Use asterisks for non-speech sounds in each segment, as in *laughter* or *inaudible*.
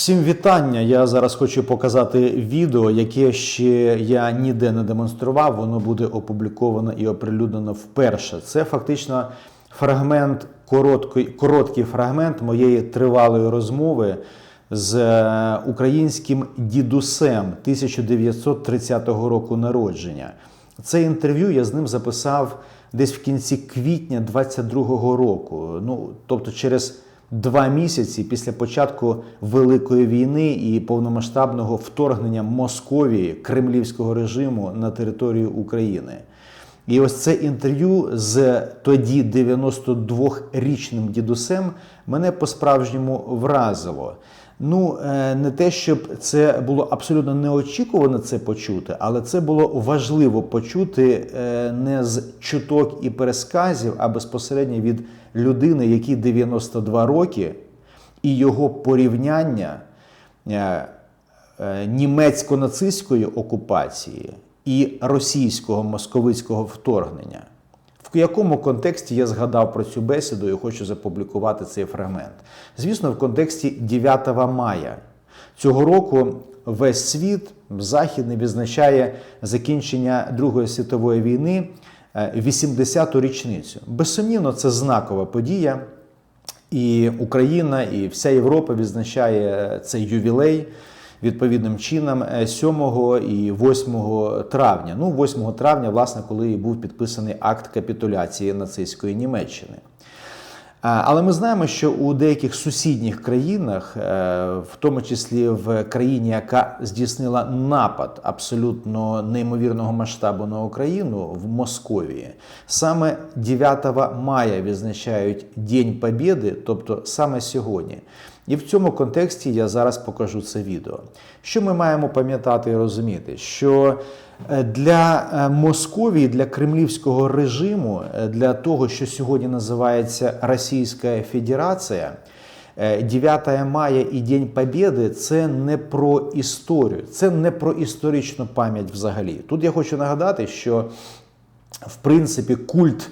Всім вітання! Я зараз хочу показати відео, яке ще я ніде не демонстрував. Воно буде опубліковано і оприлюднено вперше. Це фактично фрагмент, короткий, короткий фрагмент моєї тривалої розмови з е, українським дідусем 1930 року народження. Це інтерв'ю я з ним записав десь в кінці квітня 22-го року. Ну, тобто через два місяці після початку Великої війни і повномасштабного вторгнення Московії кремлівського режиму на територію України. І ось це інтерв'ю з тоді 92-річним дідусем мене по-справжньому вразило. Ну, е, не те, щоб це було абсолютно неочікувано це почути, але це було важливо почути е, не з чуток і пересказів, а безпосередньо від людини, якій 92 роки, і його порівняння е, німецько-нацистської окупації і російського московицького вторгнення. В якому контексті я згадав про цю бесіду і хочу запублікувати цей фрагмент? Звісно, в контексті 9 мая цього року весь світ західний відзначає закінчення Другої світової війни е, 80-ту річницю. Безсумнівно, це знакова подія. І Україна, і вся Європа відзначає цей ювілей відповідним чином е, 7 і 8 травня. Ну, 8 травня, власне, коли і був підписаний акт капітуляції нацистської Німеччини. Але ми знаємо, що у деяких сусідніх країнах, е, в тому числі в країні, яка здійснила напад абсолютно неймовірного масштабу на Україну в Московії, саме 9 мая відзначають День Побєди, тобто саме сьогодні. І в цьому контексті я зараз покажу це відео. Що ми маємо пам'ятати і розуміти? Що е, для е, Московії, для кремлівського режиму, е, для того, що сьогодні називається Російська Федерація, е, 9 мая і День Побєди це не про історію, це не про історичну пам'ять взагалі. Тут я хочу нагадати, що в принципі культ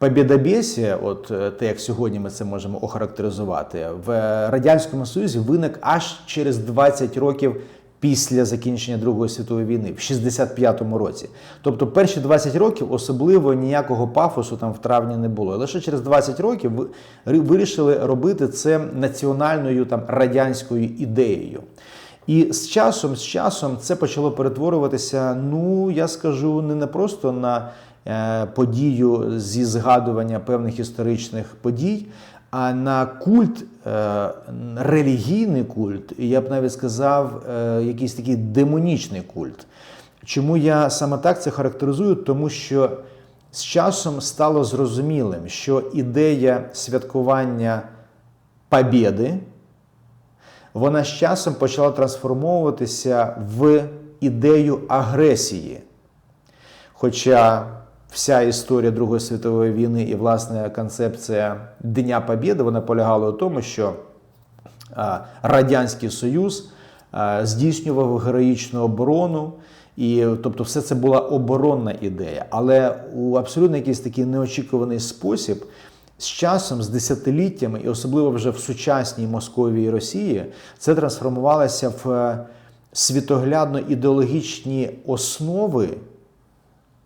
Побєдобєсія, от е, те, як сьогодні ми це можемо охарактеризувати, в Радянському Союзі виник аж через 20 років після закінчення Другої світової війни, в 65-му році. Тобто перші 20 років особливо ніякого пафосу там в травні не було. Лише через 20 років вирішили робити це національною там радянською ідеєю. І з часом, з часом це почало перетворюватися, ну я скажу, не, не просто на подію зі згадування певних історичних подій, а на культ, е, релігійний культ, я б навіть сказав, е, якийсь такий демонічний культ. Чому я саме так це характеризую? Тому що з часом стало зрозумілим, що ідея святкування Побєди, вона з часом почала трансформовуватися в ідею агресії. Хоча вся історія Другої світової війни і власне концепція Дня Побєди вона полягала у тому, що Радянський Союз здійснював героїчну оборону. І тобто, все це була оборонна ідея, але у абсолютно якийсь такий неочікуваний спосіб з часом, з десятиліттями, і особливо вже в сучасній Московії Росії, це трансформувалося в е, світоглядно-ідеологічні основи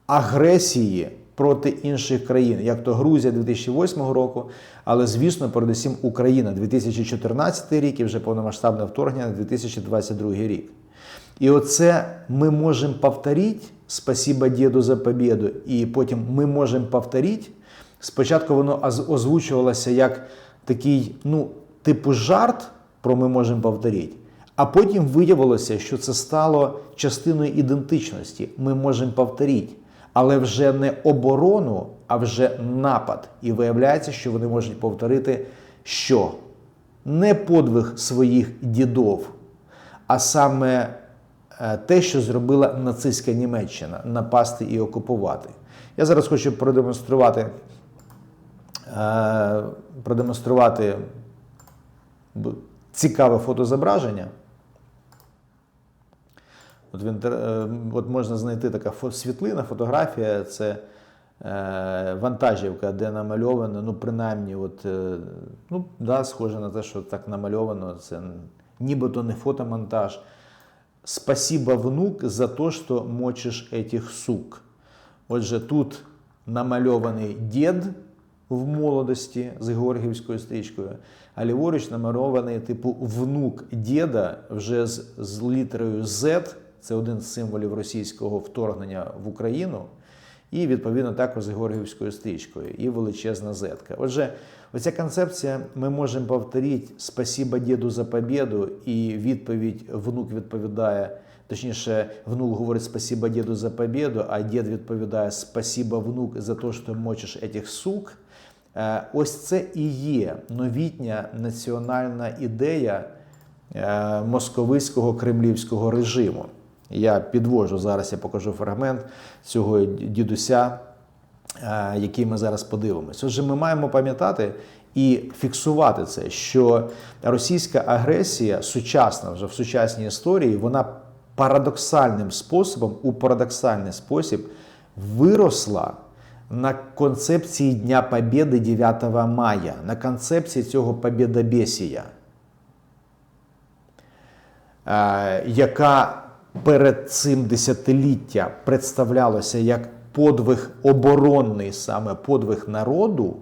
агресії проти інших країн, як то Грузія 2008 року, але звісно, передусім Україна 2014 рік і вже повномасштабне вторгнення на 2022 рік. І оце ми можемо повторити, спасибо діду за побіду, і потім ми можемо повторити. Спочатку воно озвучувалося як такий, ну, типу жарт про ми можемо повторити. А потім виявилося, що це стало частиною ідентичності. Ми можемо повторити, але вже не оборону, а вже напад. І виявляється, що вони можуть повторити що? Не подвиг своїх дідов, а саме е, те, що зробила нацистська Німеччина напасти і окупувати. Я зараз хочу продемонструвати, е, продемонструвати цікаве фотозображення. От, в е, от можна знайти така світлина, фотографія це е, вантажівка, де намальовано, ну, принаймні, от, е, ну, да, схоже на те, що так намальовано. Це нібито не фотомонтаж. Спасибо, внук, за то, що мочиш этих сук. Отже, тут намальований дід в молодості з Георгіївською стрічкою, а ліворуч намальований типу внук діда вже з, з літерою Z, це один з символів російського вторгнення в Україну, і відповідно також з Георгіївською стрічкою, і величезна зетка. Отже, оця концепція ми можемо повторити «Спасибо діду за победу, і відповідь внук відповідає. Точніше, внук говорить спасибо діду за победу, а дід відповідає спасибо внук за те, що ти мочиш этих сук. Е, Ось це і є новітня національна ідея е, московицького кремлівського режиму. Я підвожу зараз, я покажу фрагмент цього дідуся, е, який ми зараз подивимося. Отже, ми маємо пам'ятати і фіксувати це, що російська агресія сучасна вже в сучасній історії, вона парадоксальним способом, у парадоксальний спосіб виросла на концепції Дня Побєди 9 мая, на концепції цього побєдобєсія, е, яка перед цим десятиліття представлялася як подвиг оборонний, саме подвиг народу,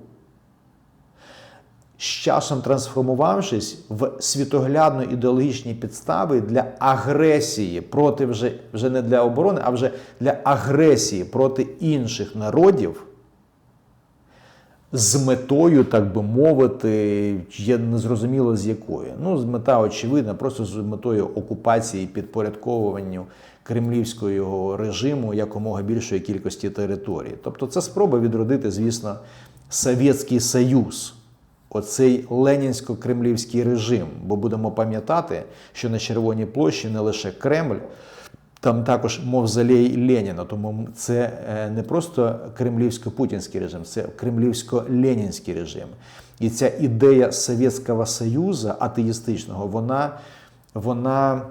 з часом трансформувавшись в світоглядно ідеологічні підстави для агресії проти вже, вже не для оборони, а вже для агресії проти інших народів. З метою, так би мовити, є незрозуміло з якою. Ну, мета очевидна, просто з метою окупації, підпорядковуванню кремлівського режиму якомога більшої кількості територій. Тобто, це спроба відродити, звісно, Совєтський Союз, оцей ленінсько-кремлівський режим. Бо будемо пам'ятати, що на Червоній площі не лише Кремль. Там також мавзолей Леніна, тому це е, не просто кремлівсько-путінський режим, це кремлівсько-ленінський режим. І ця ідея Совєтського Союзу атеїстичного, вона, вона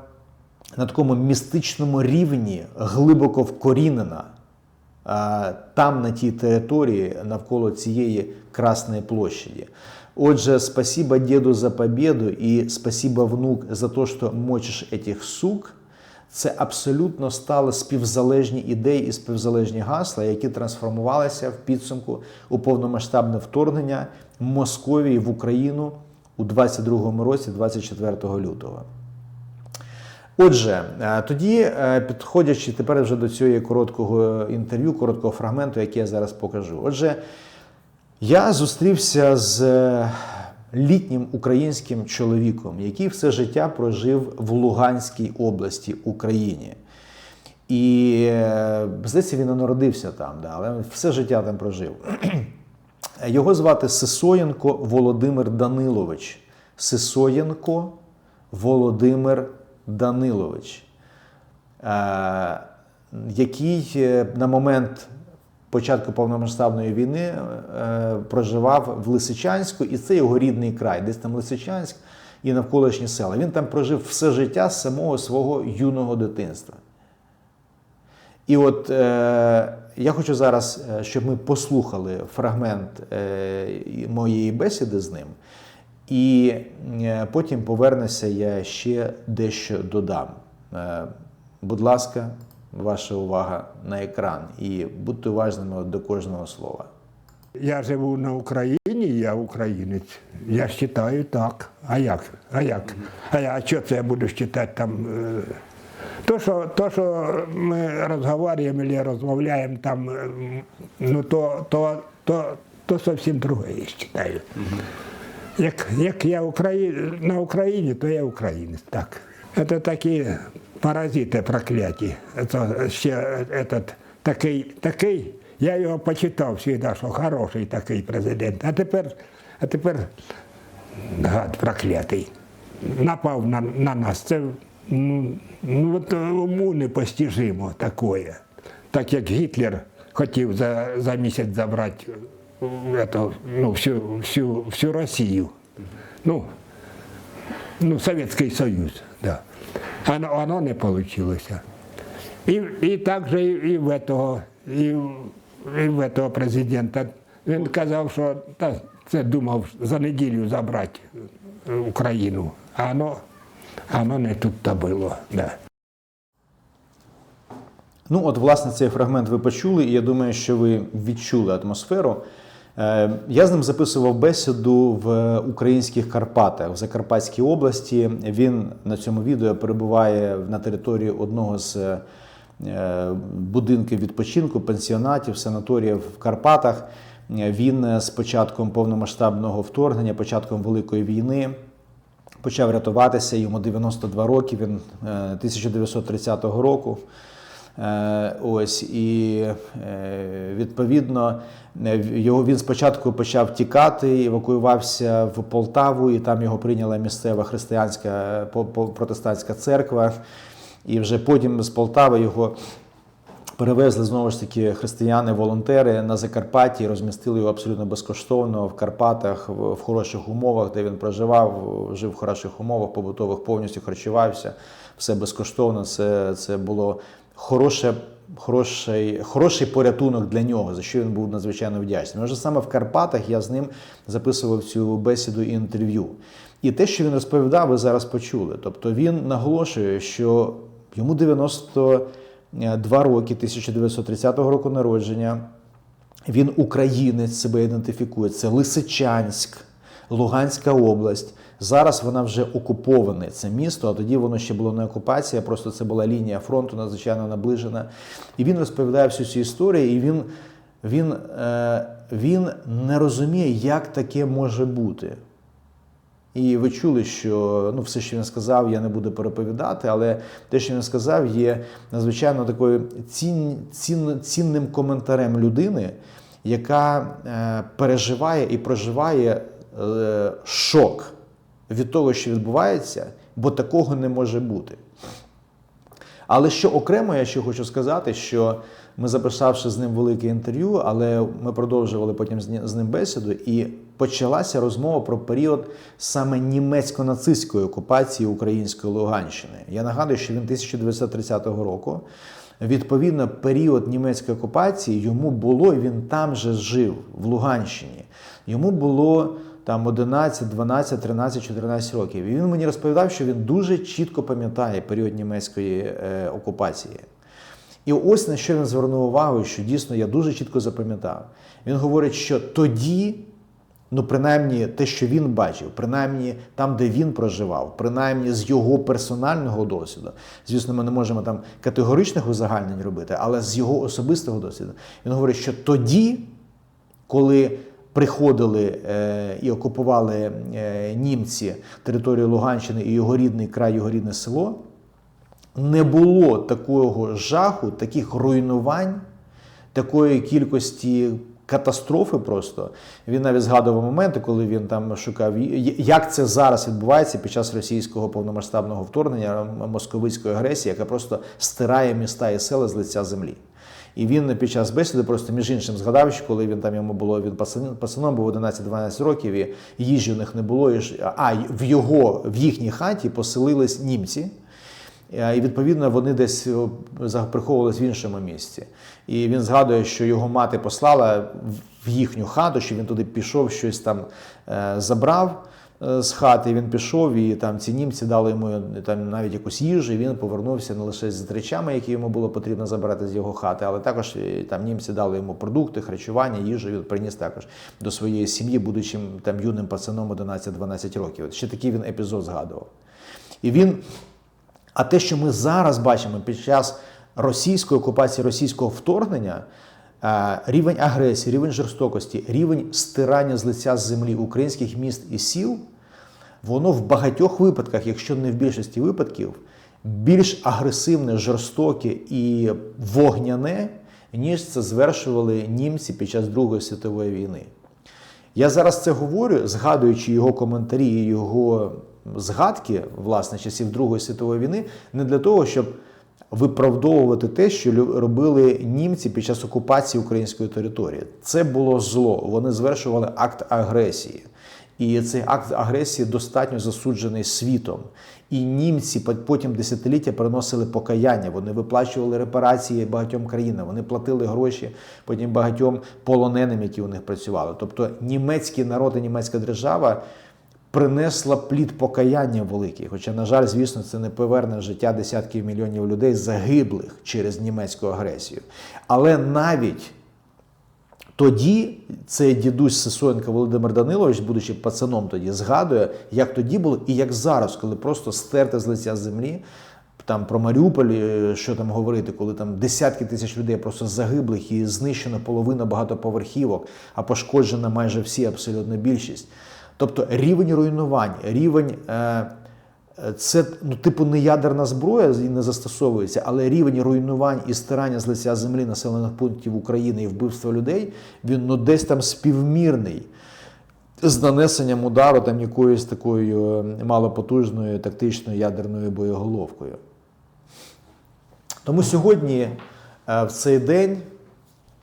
на такому містичному рівні глибоко вкорінена там, на тій території, навколо цієї Красної площаді. Отже, спасибо деду за победу і спасибо внук за те, що мочиш этих сук. Це абсолютно стали співзалежні ідеї і співзалежні гасла, які трансформувалися в підсумку у повномасштабне вторгнення Московії в Україну у 22-му році, 24 лютого. Отже, е, тоді, е, підходячи тепер вже до цього короткого інтерв'ю, короткого фрагменту, який я зараз покажу. Отже, я зустрівся з е, літнім українським чоловіком, який все життя прожив в Луганській області Україні. І е, здається, він і народився там, да, але все життя там прожив. *clears throat* Його звати Сисоєнко Володимир Данилович. Сисоєнко Володимир Данилович, е, який е, на момент початку повномасштабної війни е, проживав в Лисичанську, і це його рідний край, десь там Лисичанськ і навколишні села. Він там прожив все життя з самого свого юного дитинства. І от е, я хочу зараз, е, щоб ми послухали фрагмент е, моєї бесіди з ним, і е, потім повернуся, я ще дещо додам. Е, будь ласка, ваша увага на екран і будьте уважними до кожного слова. Я живу на Україні, я українець. Я вважаю так. А як? А як? А я що це я буду вважати там? е, То, що, то, що ми розмовляємо або розмовляємо там, е, ну то, то, то, то зовсім друге, я вважаю. Як, як я Украї... на Україні, то я українець. Так. Це такі паразити прокляті. Це ще этот, такий, такий, я його почитав завжди, що хороший такий президент. А тепер, а тепер гад проклятий. Напав на, на нас. Це ну, ну, от уму непостижимо таке. Так як Гітлер хотів за, за місяць забрати е, это, ну, всю, всю, всю Росію. Ну, ну, Советский Союз, да. Оно, оно не получилось. І, і так же і, в этого, і, і в этого президента. Він казав, що та, це думав за неділю забрати е, Україну. А оно, оно не тут-то було. Да. Ну, от, власне, цей фрагмент ви почули, і я думаю, що ви відчули атмосферу. Е, Я з ним записував бесіду в українських Карпатах в Закарпатській області. Він на цьому відео перебуває на території одного з е, будинків відпочинку, пенсіонатів, санаторіїв в Карпатах. Е, Він з початком повномасштабного вторгнення, початком Великої війни почав рятуватися. Йому 92 роки. Він е, 1930 року. Е, Ось і е, відповідно е, його він спочатку почав тікати, евакуювався в Полтаву, і там його прийняла місцева християнська протестантська церква. І вже потім з Полтави його перевезли знову ж таки християни-волонтери на Закарпатті, розмістили його абсолютно безкоштовно в Карпатах, в хороших умовах, де він проживав, жив в хороших умовах, побутових повністю харчувався. Все безкоштовно. Це, це було хороше. Хороший, хороший порятунок для нього, за що він був надзвичайно вдячний. Може, саме в Карпатах я з ним записував цю бесіду і інтерв'ю. І те, що він розповідав, ви зараз почули. Тобто він наголошує, що йому 92 роки, 1930 року народження. Він українець себе ідентифікує. Це Лисичанськ, Луганська область. Зараз вона вже окуповане це місто, а тоді воно ще було не окупація, просто це була лінія фронту надзвичайно наближена. І він розповідає всю цю історію, і він, він, е, він не розуміє, як таке може бути. І ви чули, що ну, все, що він сказав, я не буду переповідати, але те, що він сказав, є надзвичайно такою цін, цін, цінним коментарем людини, яка е, переживає і проживає шок від того, що відбувається, бо такого не може бути. Але що окремо, я ще хочу сказати, що ми записавши з ним велике інтерв'ю, але ми продовжували потім з ним бесіду, і почалася розмова про період саме німецько-нацистської окупації української Луганщини. Я нагадую, що він 1930 року. Відповідно, період німецької окупації йому було, і він там же жив, в Луганщині. Йому було там 11, 12, 13, 14 років. І він мені розповідав, що він дуже чітко пам'ятає період німецької е, окупації. І ось на що він звернув увагу, що дійсно я дуже чітко запам'ятав. Він говорить, що тоді, ну принаймні те, що він бачив, принаймні там, де він проживав, принаймні з його персонального досвіду. Звісно, ми не можемо там категоричних узагальнень робити, але з його особистого досвіду. Він говорить, що тоді, коли приходили е, і окупували е, німці територію Луганщини і його рідний край, його рідне село, не було такого жаху, таких руйнувань, такої кількості катастрофи просто. Він навіть згадував моменти, коли він там шукав, як це зараз відбувається під час російського повномасштабного вторгнення, московицької агресії, яка просто стирає міста і села з лиця землі. І він під час бесіди просто між іншим згадав, що коли він там йому було, він пацан- пацаном був 11-12 років, і їжі у них не було. А в його в їхній хаті поселились німці. Е, І відповідно вони десь о, приховувались в іншому місці. І він згадує, що його мати послала в- їхню хату, що він туди пішов, щось там е, забрав е, з хати. Він пішов, і там ці німці дали йому е, там навіть якусь їжу. і Він повернувся не лише з речами, які йому було потрібно забрати з його хати, але також е, там німці дали йому продукти, харчування, їжу. Він приніс також до своєї сім'ї, будучи там юним пацаном 11-12 років. От Ще такий він епізод згадував. І він а те, що ми зараз бачимо під час російської окупації, російського вторгнення, е, рівень агресії, рівень жорстокості, рівень стирання з лиця з землі українських міст і сіл, воно в багатьох випадках, якщо не в більшості випадків, більш агресивне, жорстоке і вогняне, ніж це звершували німці під час Другої світової війни. Я зараз це говорю, згадуючи його коментарі і його згадки, власне, часів Другої світової війни, не для того, щоб виправдовувати те, що робили німці під час окупації української території. Це було зло. Вони звершували акт агресії. І цей акт агресії достатньо засуджений світом. І німці потім десятиліття приносили покаяння. Вони виплачували репарації багатьом країнам. Вони платили гроші потім багатьом полоненим, які у них працювали. Тобто німецький народ і німецька держава принесла плід покаяння великий. Хоча, на жаль, звісно, це не поверне життя десятків мільйонів людей загиблих через німецьку агресію. Але навіть тоді цей дідусь Сисоєнко Володимир Данилович, будучи пацаном тоді, згадує, як тоді було і як зараз, коли просто стерти з лиця землі. Там про Маріуполь, е, що там говорити, коли там десятки тисяч людей просто загиблих і знищено половина багатоповерхівок, а пошкоджена майже всі, абсолютно більшість. Тобто рівень руйнувань, рівень е, це ну, типу не ядерна зброя і не застосовується, але рівень руйнувань і стирання з лиця землі населених пунктів України і вбивства людей він ну десь там співмірний з нанесенням удару там якоюсь такою е, малопотужною тактичною ядерною боєголовкою. Тому сьогодні, е, в цей день,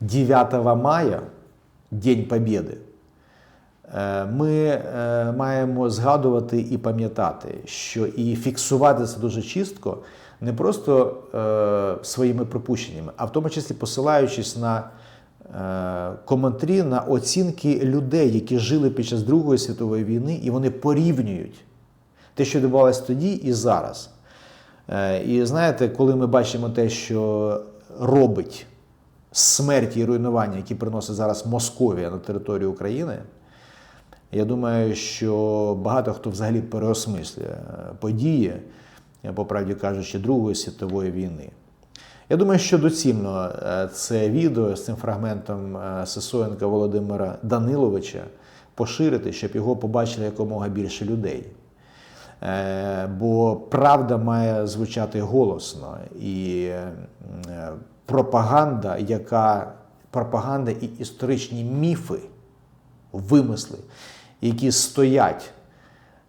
9 мая, День Побєди, ми е, маємо згадувати і пам'ятати, що і фіксувати це дуже чітко не просто е, своїми припущеннями, а в тому числі посилаючись на е, коментарі, на оцінки людей, які жили під час Другої світової війни, і вони порівнюють те, що відбувалося тоді і зараз. Е, І знаєте, коли ми бачимо те, що робить смерті і руйнування, які приносить зараз Московія на територію України, я думаю, що багато хто взагалі переосмислює е, події, е, по правді кажучи, Другої світової війни. Я думаю, що доцільно е, це відео з цим фрагментом Сисоєнка Володимира Даниловича поширити, щоб його побачили якомога більше людей. Бо правда має звучати голосно і пропаганда, яка пропаганда і історичні міфи, вимисли, які стоять,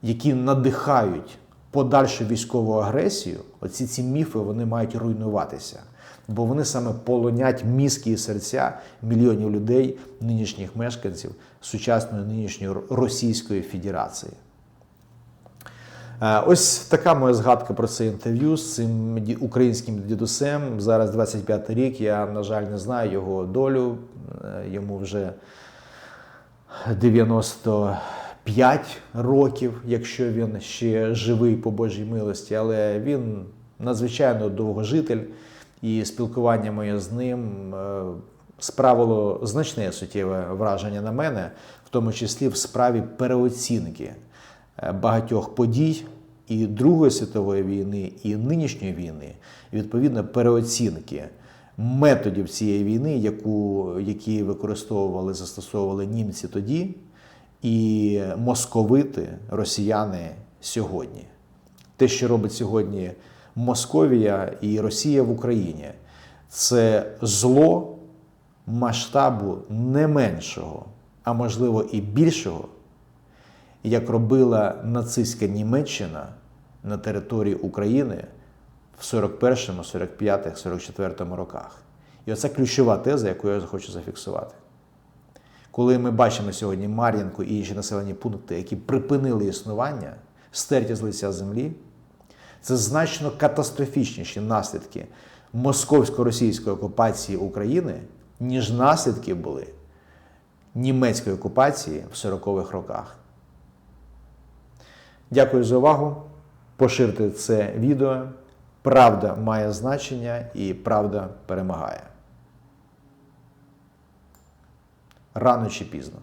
які надихають подальшу військову агресію, оці ці міфи вони мають руйнуватися. Бо вони саме полонять мізки і серця мільйонів людей, нинішніх мешканців сучасної нинішньої Російської Федерації. Е, Ось така моя згадка про це інтерв'ю з цим українським дідусем. Зараз 25 рік. Я, на жаль, не знаю його долю. Е, Йому вже 95 років, якщо він ще живий по Божій милості, але він надзвичайно довгожитель, і спілкування моє з ним е, справило значне суттєве враження на мене, в тому числі в справі переоцінки е, багатьох подій і Другої світової війни, і нинішньої війни, і відповідно переоцінки методів цієї війни, яку, які використовували, застосовували німці тоді, і московити, росіяни сьогодні. Те, що робить сьогодні Московія і Росія в Україні, це зло масштабу не меншого, а можливо і більшого, як робила нацистська Німеччина на території України в 41, 45, 44 роках. І оце ключова теза, яку я хочу зафіксувати. Коли ми бачимо сьогодні Мар'їнку і інші населені пункти, які припинили існування, стерті з лиця землі, це значно катастрофічніші наслідки московсько-російської окупації України, ніж наслідки були німецької окупації в 40-х роках. Дякую за увагу. Поширте це відео. Правда має значення і правда перемагає. Рано чи пізно.